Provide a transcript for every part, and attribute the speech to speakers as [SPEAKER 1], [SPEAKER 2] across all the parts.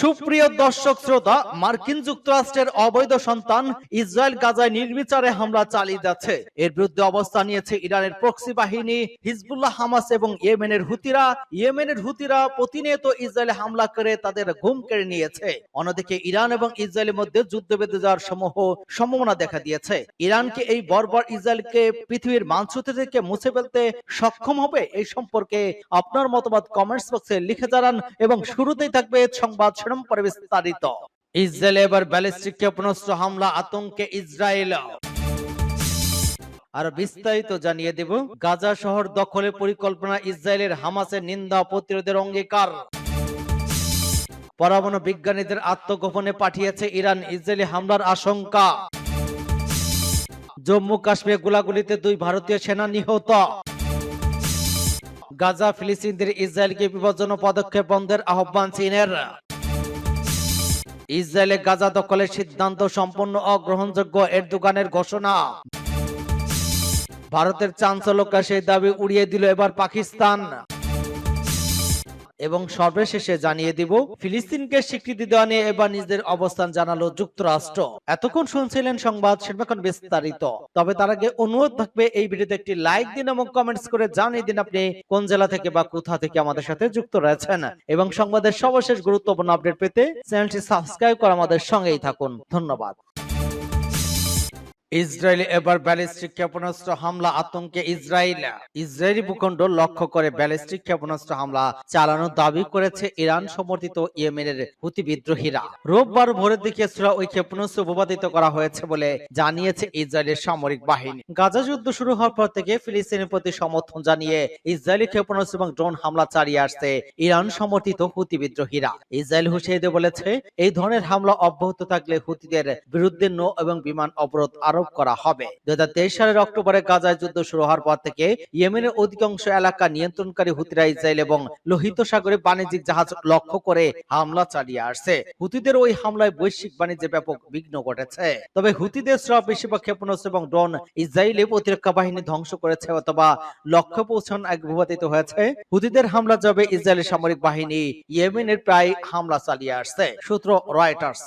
[SPEAKER 1] সুপ্রিয় দর্শক শ্রোতা, মার্কিন যুক্তরাষ্ট্রের অবৈধ সন্তান ইসরায়েল গাজায় নির্বিচারে হামলা চালিয়ে যাচ্ছে। এর বিরুদ্ধে অবস্থান নিয়েছে ইরানের প্রক্সি বাহিনী, হিজবুল্লাহ, হামাস এবং ইয়েমেনের হুতিরা। ইয়েমেনের হুতিরা প্রতিনিয়ত ইসরায়েলে হামলা করে তাদের ঘুম কেড়ে নিয়েছে। অন্যদিকে ইরান এবং ইসরায়েলের মধ্যে যুদ্ধ বেঁধে যাওয়ার সমূহ সম্ভাবনা দেখা দিয়েছে। ইরানকে এই বর্বর ইসরায়েলকে পৃথিবীর মানচিত্র থেকে মুছে ফেলতে সক্ষম হবে এই সম্পর্কে আপনার মতামত কমেন্টস বক্সে লিখে জানান এবং শুরুতেই থাকবে সংবাদ শিরোনাম পরে বিস্তারিত ইসরায়েলে এবার ব্যালিস্টিক ক্ষেপণাস্ত্র হামলা আতঙ্কে ইসরায়েল। আর বিস্তারিত জানিয়ে দেব, গাজা শহর দখলের পরিকল্পনা ইসরায়েলের হামাসের নিন্দা প্রতিরোধের অঙ্গীকার। পরমাণু বিজ্ঞানীদের আত্মগোপনে পাঠিয়েছে ইরান, ইসরায়েলি হামলার আশঙ্কা। জম্মু কাশ্মীর গোলাগুলিতে দুই ভারতীয় সেনা নিহত। গাজা ফিলিস্তিনদের ইসরায়েলকে বিপজ্জনক পদক্ষেপ বন্ধের আহ্বান চীনের। ইসরায়েলে গাজা দখলের সিদ্ধান্ত সম্পূর্ণ অগ্রহণযোগ্য এর দোকানের ঘোষণা। ভারতের চাঞ্চলকা সেই দাবি উড়িয়ে দিল এবার পাকিস্তান। এবং সর্বশেষে জানিয়ে দিব, ফিলিস্তিনকে স্বীকৃতি দেওয়া নিয়ে এবার নিজেদের অবস্থান জানালো যুক্তরাষ্ট্র। এতক্ষণ শুনছিলেন সংবাদ সেরকম বিস্তারিত। তবে তার আগে অনুরোধ থাকবে, এই ভিডিওতে একটি লাইক দিন এবং কমেন্টস করে জানিয়ে দিন আপনি কোন জেলা থেকে বা কোথা থেকে আমাদের সাথে যুক্ত রয়েছেন। এবং সংবাদের সর্বশেষ গুরুত্বপূর্ণ আপডেট পেতে চ্যানেলটি সাবস্ক্রাইব করে আমাদের সঙ্গেই থাকুন। ধন্যবাদ। ইসরায়েলে এবার ব্যালিস্টিক ক্ষেপণাস্ত্র হামলা আতঙ্কে ইসরায়েল। ইসরায়েলি ভূখণ্ড লক্ষ্য করে ব্যালিস্টিক ক্ষেপণাস্ত্র হামলা চালানোর দাবি করেছে ইরান সমর্থিত ইয়েমেনের হুতি বিদ্রোহীরা। রোববার ভোরের দিকে সুরা ওই ক্ষেপণাস্ত্র উপপাদিত করা হয়েছে বলে জানিয়েছে ইসরায়েলের সামরিক বাহিনী। গাজা যুদ্ধ শুরু হওয়ার পর থেকে ফিলিস্তিনের প্রতি সমর্থন জানিয়ে ইসরায়েলি ক্ষেপণাস্ত্র এবং ড্রোন হামলা চালিয়ে আসছে ইরান সমর্থিত হুতি বিদ্রোহীরা। ইসরায়েল দিয়ে বলেছে, এই ধরনের হামলা অব্যাহত থাকলে হুতিদের বিরুদ্ধে নৌ এবং বিমান অবরোধ আরোপ করা হবে। দুই সালের অক্টোবরে গাজায় যুদ্ধ শুরু হওয়ার পর থেকে ইয়েমেনের অধিকাংশ এলাকা নিয়ন্ত্রণকারী হুতিরা ইসরায়েল এবং লোহিত সাগরে বাণিজ্যিক জাহাজ লক্ষ্য করে হামলা চালিয়ে আসছে। হুতিদের ওই হামলায় বৈশ্বিক বাণিজ্যে ব্যাপক বিঘ্ন ঘটেছে। তবে হুতিদের সব বেশিরভাগ ক্ষেপণাস্ত্র এবং ড্রোন ইসরায়েলি প্রতিরক্ষা বাহিনী ধ্বংস করেছে অথবা লক্ষ্য পৌঁছান এক ভূপাতিত হয়েছে। হুতিদের হামলা যাবে ইসরায়েলি সামরিক বাহিনী ইয়েমেনের প্রায় হামলা চালিয়ে আসছে, সূত্র রয়টার্স।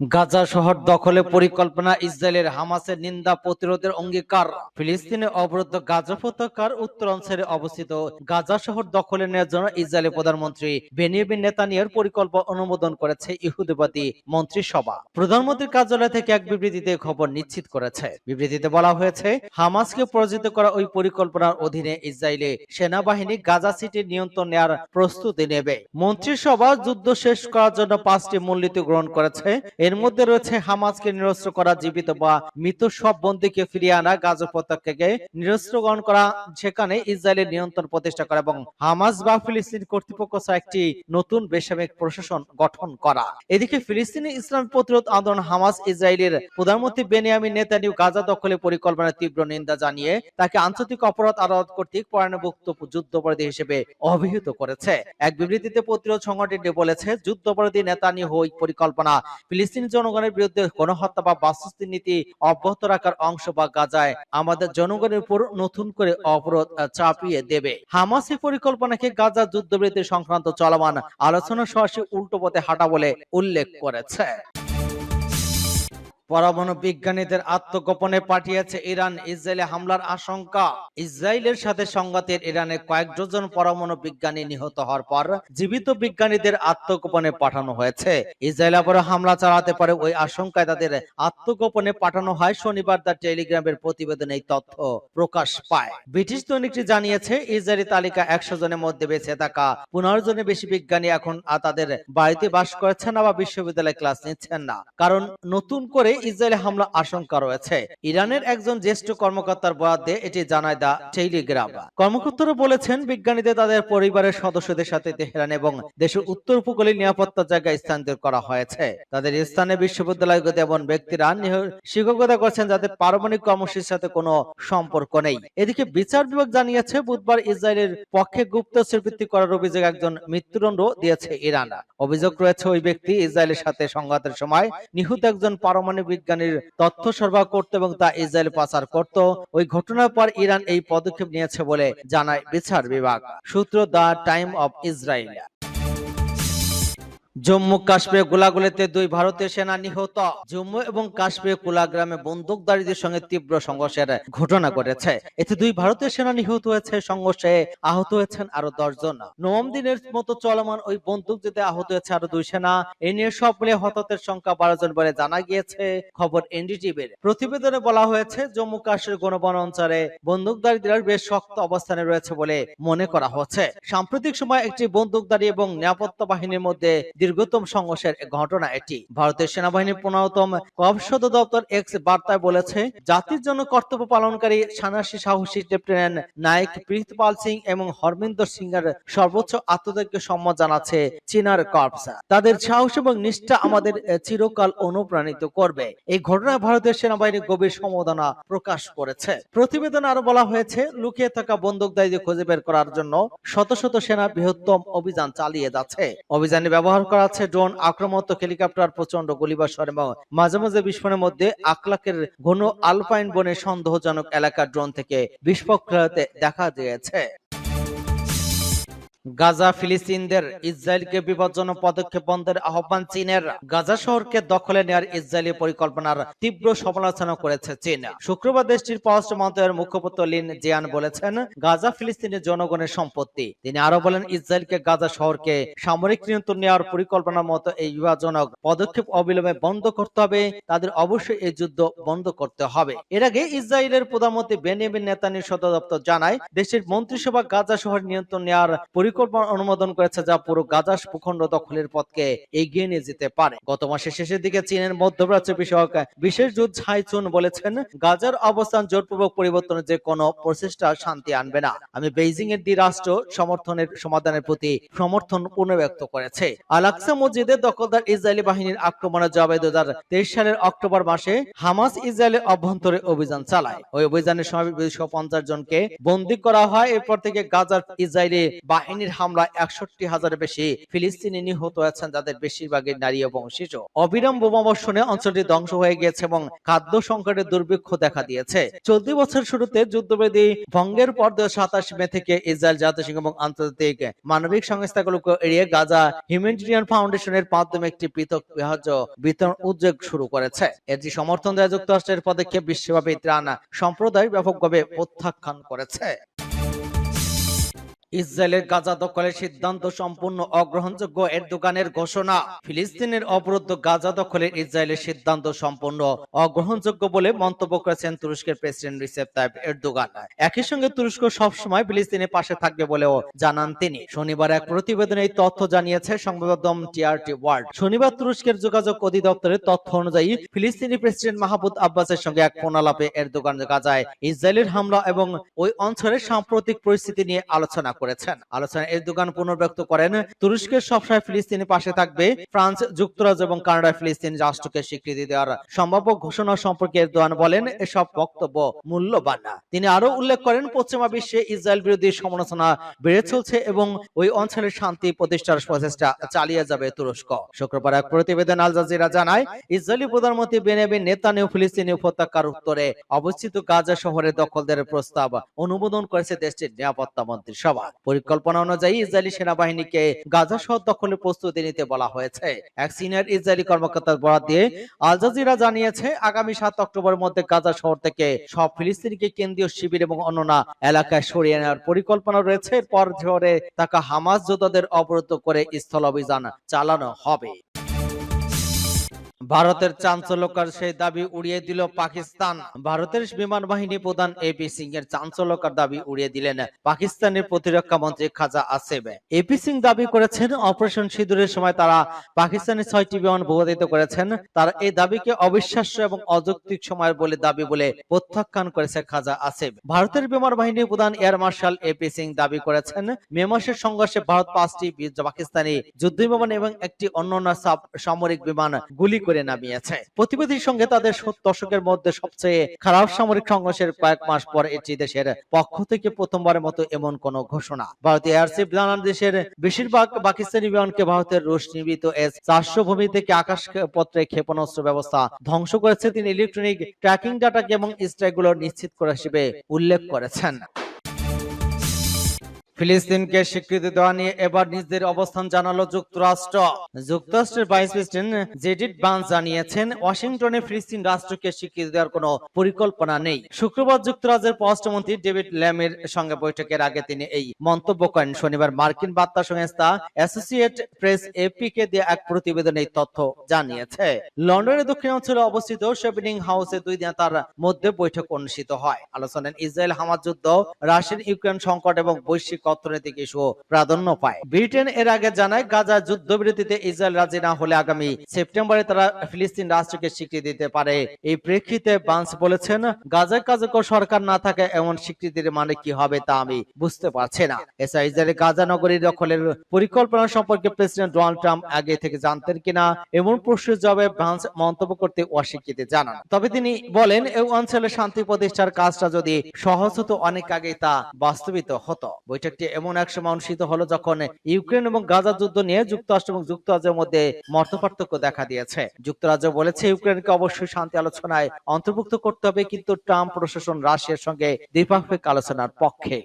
[SPEAKER 1] গাজা শহর দখলে পরিকল্পনা ইসরায়েলের হামাসের নিন্দা প্রতিরোধের অঙ্গীকার। ফিলিস্তিনে অবরুদ্ধ গাজা উপত্যকার উত্তরাঞ্চলে অবস্থিত গাজা শহর দখলে নেওয়ার জন্য ইসরায়েলের প্রধানমন্ত্রী বেনিয়ামিন নেতানিয়ার পরিকল্পনা অনুমোদন করেছে ইহুদিবাদী মন্ত্রিসভা। প্রধানমন্ত্রীর কার্যালয় থেকে এক বিবৃতিতে খবর নিশ্চিত করেছে। বিবৃতিতে বলা হয়েছে, হামাসকে পরাজিত করা ওই পরিকল্পনার অধীনে ইসরায়েলে সেনাবাহিনী গাজা সিটির নিয়ন্ত্রণ নেওয়ার প্রস্তুতি নেবে। মন্ত্রিসভা যুদ্ধ শেষ করার জন্য পাঁচটি মূলনীতি গ্রহণ করেছে। এর মধ্যে রয়েছে হামাসকে নিরস্ত্র করা জীবিত বা মৃত সব বন্দীকে ফিরিয়ে আনা গাজ উপত্যকাকে নিরস্ত্রকরণ করা সেখানে ইসরায়েলের নিয়ন্ত্রণ প্রতিষ্ঠা করা এবং হামাস বা ফিলিস্তিন কর্তৃপক্ষ একটি নতুন বেসামরিক প্রশাসন গঠন করা। এদিকে ফিলিস্তিনি ইসলাম প্রতিরোধ আন্দোলন হামাস ইসরায়েলের প্রধানমন্ত্রী বেনিয়ামিন নেতানিউ গাজা দখলের পরিকল্পনার তীব্র নিন্দা জানিয়ে তাকে আন্তর্জাতিক অপরাধ আদালত কর্তৃক পরাণভুক্ত যুদ্ধাপরাধী হিসেবে অভিহিত করেছে। এক বিবৃতিতে প্রতিরোধ সংগঠনটি বলেছে, যুদ্ধাপরাধী নেতানিয়াহু ওই পরিকল্পনা ফিলিস্তিন জনগণের বিরুদ্ধে গণহত্যা বা বাস্তুস্থ নীতি অব্যাহত রাখার অংশ বা গাজায় আমাদের জনগণের উপর নতুন করে অবরোধ চাপিয়ে দেবে। হামাসের পরিকল্পনাকে গাজা যুদ্ধবিরতি সংক্রান্ত চলমান আলোচনা সরাসরি উল্টো পথে হাঁটা বলে উল্লেখ করেছে। পরমাণু বিজ্ঞানীদের আত্মগোপনে পাঠিয়েছে ইরান। ইসরায়েলে হামলার আশঙ্কা। ইসরায়েলের সাথে সংঘাতের ইরানের কয়েক ডজন পরমাণু বিজ্ঞানী নিহত হওয়ার পর জীবিত বিজ্ঞানীদের আত্মগোপনে পাঠানো হয়েছে। ইসরায়েল আবারও হামলা চালাতে পারে ওই আশঙ্কায় তাদের আত্মগোপনে পাঠানো হয়। শনিবার দ্য টেলিগ্রামের প্রতিবেদনে এই তথ্য প্রকাশ পায়। ব্রিটিশ দৈনিকটি জানিয়েছে, ইসরায়েলি তালিকা একশো জনের মধ্যে বেঁচে থাকা। পনেরো জনের বেশি বিজ্ঞানী এখন তাদের বাড়িতে বাস করছেন না বা বিশ্ববিদ্যালয়ে ক্লাস নিচ্ছেন না। কারণ নতুন করে ইসরায়েলে হামলা আশঙ্কা রয়েছে। ইরানের একজন জ্যেষ্ঠ কর্মকর্তার বরাদ দিয়ে এটি জানায় দা টেলিগ্রাম। কর্মকর্তারা বলেছেন, বিজ্ঞানীদের তাদের পরিবারের সদস্যদের সাথে তেহরান এবং দেশের উত্তর উপকূলে নিরাপত্তার জায়গায় স্থানান্তর করা হয়েছে। তাদের স্থানে বিশ্ববিদ্যালয়গত এমন ব্যক্তিরা শিক্ষকতা করছেন যাদের পারমাণবিক কর্মসূচির সাথে কোনো সম্পর্ক নেই। এদিকে বিচার বিভাগ জানিয়েছে, বুধবার ইসরায়েলের পক্ষে গুপ্তচর ভিত্তিক করার অভিযোগ একজন মৃত্যুদণ্ড দিয়েছে ইরান। অভিযোগ রয়েছে, ওই ব্যক্তি ইসরায়েলের সাথে সংঘাতের সময় নিহত একজন পারমাণবিক বিজ্ঞানীর তথ্য সরবরাহ করত এবং তা ইসরায়েল পাচার করত। ওই ঘটনার পর ইরান এই পদক্ষেপ নিয়েছে বলে জানায় বিচার বিভাগ। সূত্র the time of Israel. Jammu কাশ্মীরে গোলাগুলিতে দুই ভারতীয় সেনা নিহত। জম্মু এবং কাশ্মীর কুলাগ্রামে বন্দুকধারীদের সঙ্গে তীব্র সংঘর্ষের ঘটনা ঘটেছে। এতে দুই ভারতীয় সেনা নিহত হয়েছে, সংঘর্ষে আহত হয়েছেন আরও দশ জন নবম দিনের মতো চলমান ওই বন্দুক যেতে আহত হয়েছে আরও দুই সেনা। এ নিয়ে সব মিলে হতাহতের সংখ্যা বারো জন বলে জানা গিয়েছে খবর এনডিটিভির। প্রতিবেদনে বলা হয়েছে, জম্মু কাশ্মীর গণবন অঞ্চলে বন্দুকধারীরা বেশ শক্ত অবস্থানে রয়েছে বলে মনে করা হচ্ছে। সাম্প্রতিক সময় একটি বন্দুকধারী এবং নিরাপত্তা বাহিনীর মধ্যে দীর্ঘতম সংঘর্ষের ঘটনা এটি। ভারতের সেনাবাহিনীর পনেরোতম কবসদ দপ্তর এক্স বার্তায় বলেছে, জাতির জন্য কর্তব্য পালনকারী সানাসী সাহসী লেফটেন্যান্ট নায়ক প্রীতপাল সিং এবং হরমিন্দর সিং এর সর্বোচ্চ আত্মত্যাগকে সম্মান জানাচ্ছে চীনার কর্পস তাদের সাহস এবং নিষ্ঠা আমাদের চিরকাল অনুপ্রাণিত করবে। এই ঘটনায় ভারতের সেনাবাহিনী গভীর সমবেদনা প্রকাশ করেছে। প্রতিবেদনে আরও বলা হয়েছে, লুকিয়ে থাকা বন্দুকধারীদের খুঁজে বের করার জন্য শত শত সেনা বৃহত্তম অভিযান চালিয়ে যাচ্ছে। অভিযানে ব্যবহার হচ্ছে ড্রোন আক্রমণাত্মক হেলিকপ্টার প্রচণ্ড গুলিবর্ষণ এবং মাঝে মাঝে বিস্ফোরণের মধ্যে আকলাকের ঘন আলপাইন বনে সন্দেহজনক এলাকা ড্রোন থেকে বিস্ফোরক দেখা দিয়েছে। গাজা ফিলিস্তিনদের ইসরায়েলকে বিপজ্জনক পদক্ষেপ বন্ধের আহ্বান চীনের। গাজা শহরকে দখলে নেওয়ার ইসরায়েলি পরিকল্পনার তীব্র সমালোচনা করেছে চীন। শুক্রবার দেশটির পররাষ্ট্র মন্ত্রণালয়ের মুখপাত্র লিন জিয়ান বলেছেন, গাজা ফিলিস্তিনের জনগণের সম্পত্তি। তিনি আরও বলেন, ইসরায়েলকে গাজা শহরকে সামরিক নিয়ন্ত্রণ নেওয়ার পরিকল্পনার মতো এই বিভাজনক পদক্ষেপ অবিলম্বে বন্ধ করতে হবে। তাদের অবশ্যই এই যুদ্ধ বন্ধ করতে হবে। এর আগে ইসরায়েলের প্রধানমন্ত্রী বেনিয়ামিন নেতানির সদর দপ্তর জানায়, দেশের মন্ত্রিসভা গাজা শহর নিয়ন্ত্রণ নেওয়ার পরিকল্পনা অনুমোদন করেছে যা পুরো গাজা ভূখণ্ড দখলের পথকে এগিয়ে নিয়ে যেতে পারে। গত মাসের শেষের দিকে চীনের মধ্যপ্রাচ্য বিষয়ক বিশেষ দূত ছাই চুন বলেছেন, গাজার অবস্থান জোরপূর্বক পরিবর্তনের যে কোনো প্রচেষ্টা শান্তি আনবে না। আমি বেইজিং এর দ্বিরাষ্ট্র সমর্থনের সমাধানের প্রতি সমর্থন পুনর্ব্যক্ত করেছে। আলাক্সা মসজিদের দখলদার ইসরায়েলি বাহিনীর আক্রমণের জবাবে দু সালের অক্টোবর মাসে হামাস ইসরায়েলের অভ্যন্তরে অভিযান চালায়। ওই অভিযানের সময় দুইশো পঞ্চাশ জনকে বন্দী করা হয়। এরপর থেকে গাজার ইসরায়েলি বাহিনীর হামলায় একষট্টি হাজারের বেশি ফিলিস্তিনি নিহত হয়েছেন যাদের বেশিরভাগই নারী এবং শিশু অবিরাম বোমাবর্ষণে অঞ্চলটি ধ্বংস হয়ে গিয়েছে এবং খাদ্য সংকটের দুর্ভিক্ষ দেখা দিয়েছে। চলতি বছর শুরুতে যুদ্ধবিধি ভঙ্গের পর সাতাশ মে থেকে ইসরায়েল জাতিসংঘ এবং আন্তর্জাতিক মানবিক সংস্থাগুলোকে এড়িয়ে গাজা হিউম্যানিটেরিয়ান ফাউন্ডেশনের মাধ্যমে একটি পৃথক সাহায্য বিতরণ উদ্যোগ শুরু করেছে। এটি সমর্থন দেয় যুক্তরাষ্ট্রের পদক্ষেপ বিশ্বব্যাপী ত্রাণ সম্প্রদায় ব্যাপকভাবে প্রত্যাখ্যান করেছে। ইসরায়েলের গাজা দখলের সিদ্ধান্ত সম্পূর্ণ অগ্রহণযোগ্য এর দোকানের ঘোষণা। ফিলিস্তিনের অবরুদ্ধ গাজা দখলের ইসরায়েলের সিদ্ধান্ত সম্পূর্ণ অগ্রহণযোগ্য বলে মন্তব্য করেছেন তুরস্কের প্রেসিডেন্ট রিসেপ তাইপ এরদোগান। একই সঙ্গে তুরস্ক সবসময় ফিলিস্তিনের পাশে থাকবে বলেও জানান তিনি। শনিবার এক প্রতিবেদনে এই তথ্য জানিয়েছে সংবাদ টিআরটি ওয়ার্ল্ড। শনিবার তুরস্কের যোগাযোগ অধিদপ্তরের তথ্য অনুযায়ী ফিলিস্তিনি প্রেসিডেন্ট মাহমুদ আব্বাসের সঙ্গে এক ফোন আলাপে এরদোগান গাজায় ইসরায়েলের হামলা এবং ওই অঞ্চলের সাম্প্রতিক পরিস্থিতি নিয়ে আলোচনা করেছেন। আলোচনায় এরদোগান পুনর্ব্যক্ত করেন। তুরস্কের সবসময় ফিলিস্তিনের পাশে থাকবে। ফ্রান্স, যুক্তরাজ্য এবং কানাডা ফিলিস্তিন রাষ্ট্রকে স্বীকৃতি দেওয়ার সম্ভাব্য ঘোষণা সম্পর্কে এরদোয়ান বলেন, এসব বক্তব্য মূল্যবান তিনি আরও উল্লেখ করেন, পশ্চিমা বিশ্বে ইসরায়েল বিরোধী সমালোচনা বেড়ে চলছে এবং ওই অঞ্চলের শান্তি প্রতিষ্ঠার প্রচেষ্টা চালিয়ে যাবে তুরস্ক। শুক্রবার এক প্রতিবেদন আল জাজিরা জানায়, ইসরায়েলি প্রধানমন্ত্রী বেনেবিন নেতানিয়াহু ফিলিস্তিনি উপত্যকার উত্তরে অবস্থিত গাজা শহরের দখলদের প্রস্তাব অনুমোদন করেছে দেশটির নিরাপত্তা মন্ত্রিসভা। পরিকল্পনা অনুযায়ী ইসরায়েলি সেনাবাহিনীকে গাজা শহর দখলের প্রস্তুতি নিতে বলা হয়েছে। এক সিনিয়র ইসরায়েলি কর্মকর্তার বরাত দিয়ে আল জাজিরা জানিয়েছে, আগামী সাত অক্টোবরের মধ্যে গাজা শহর থেকে সব ফিলিস্তিনিকে কেন্দ্রীয় শিবির এবং অন্যান্য এলাকায় সরিয়ে নেওয়ার পরিকল্পনা রয়েছে। এরপর ঝরে থাকা হামাস যোদ্ধাদের অবরুদ্ধ করে স্থল অভিযান চালানো হবে। ভারতের চাঞ্চল্যকর সেই দাবি উড়িয়ে দিল পাকিস্তান। ভারতের বিমান বাহিনী প্রধান এপি সিং এর চাঞ্চল্যকর দাবি উড়িয়ে দিলেন পাকিস্তানের প্রতিরক্ষা মন্ত্রী খাজা আসেব এপি সিং দাবি করেছেন, অপারেশন সিঁদুরের সময় তারা পাকিস্তানের ছয়টি বিমান ভূপাতিত করেছেন। তারা এই দাবিকে অবিশ্বাস্য এবং অযৌক্তিক সময়ের বলে দাবি বলে প্রত্যাখ্যান করেছে খাজা আসেব ভারতের বিমান বাহিনী প্রধান এয়ার মার্শাল এপি সিং দাবি করেছেন, মে মাসের সংঘর্ষে ভারত পাঁচটি পাকিস্তানি যুদ্ধ বিমান এবং একটি অন্যান্য সামরিক বিমান গুলি করে নামিয়েছে প্রতিবেদীর সঙ্গে তাদের সত্তর দশকের মধ্যে সবচেয়ে খারাপ সামরিক সংঘর্ষের কয়েক মাস পর এটি দেশের পক্ষ থেকে প্রথমবারের মতো এমন কোন ঘোষণা। ভারতীয় এয়ারশিপ জানান, দেশের বেশিরভাগ পাকিস্তানি বিমানকে ভারতের রুশ নির্মিত এস চারশো ভূমি থেকে আকাশ পত্রে ক্ষেপণাস্ত্র ব্যবস্থা ধ্বংস করেছে। তিনি ইলেকট্রনিক ট্র্যাকিং ডাটাকে এবং স্ট্রাইকগুলো নিশ্চিত করে হিসেবে উল্লেখ করেছেন। ফিলিস্তিনকে স্বীকৃতি দেওয়া নিয়ে এবার নিজেদের অবস্থান জানালো যুক্তরাষ্ট্র। যুক্তরাষ্ট্রের ভাইস প্রেসিডেন্ট জেডিড বান জানিয়েছেন, ওয়াশিংটনে ফিলিস্তিন রাষ্ট্রকে স্বীকৃতি দেওয়ার কোনো পরিকল্পনা নেই। শুক্রবার যুক্তরাজ্যের পররাষ্ট্রমন্ত্রী ডেভিড ল্যামের সঙ্গে বৈঠকের আগে তিনি এই মন্তব্য করেন। শনিবার মার্কিন বার্তা সংস্থা অ্যাসোসিয়েট প্রেস এপি কে দিয়ে এক প্রতিবেদনে এই তথ্য জানিয়েছে। লন্ডনের দক্ষিণাঞ্চলে অবস্থিত শেভিনিং হাউসে দুই নেতার মধ্যে বৈঠক অনুষ্ঠিত হয়। আলোচনায় ইসরায়েল হামাজ যুদ্ধ রাশিয়ান ইউক্রেন সংকট এবং বৈশ্বিক অর্থনৈতিক ইস্যু প্রাধান্য পায়। ব্রিটেন এর আগে জানায়, গাজা যুদ্ধবিরতিতে ইসরায়েল রাজি না হলে আগামী সেপ্টেম্বরে তারা ফিলিস্তিন রাষ্ট্রকে স্বীকৃতি দিতে পারে। এই প্রেক্ষিতে বান্স বলেছেন, গাজায় কার্যকর সরকার না থাকে এমন স্বীকৃতির মানে কি হবে তা আমি বুঝতে পারছি না। এছাড়া ইসরায়েলের গাজা নগরী দখলের পরিকল্পনা সম্পর্কে প্রেসিডেন্ট ডোনাল্ড ট্রাম্প আগে থেকে জানতেন কিনা, এমন প্রশ্নের জবাবে বান্স মন্তব্য করতে অস্বীকৃতি জানান। তবে তিনি বলেন এই অঞ্চলে শান্তি প্রতিষ্ঠার কাজটা যদি সহজ হতো, অনেক আগে তা বাস্তবিত হতো। বৈঠকটি এমন এক সময় অনুষ্ঠিত হলো যখন ইউক্রেন এবং গাজা যুদ্ধ নিয়ে যুক্তরাষ্ট্র এবং যুক্তরাজ্যের মধ্যে মত দেখা দিয়েছে। যুক্তরাজ্য বলেছে ইউক্রেনকে অবশ্যই শান্তি আলোচনায় অন্তর্ভুক্ত করতে হবে, কিন্তু ট্রাম্প, প্রশাসন, রাশিয়ার সঙ্গে দ্বিপাক্ষিক আলোচনার পক্ষে।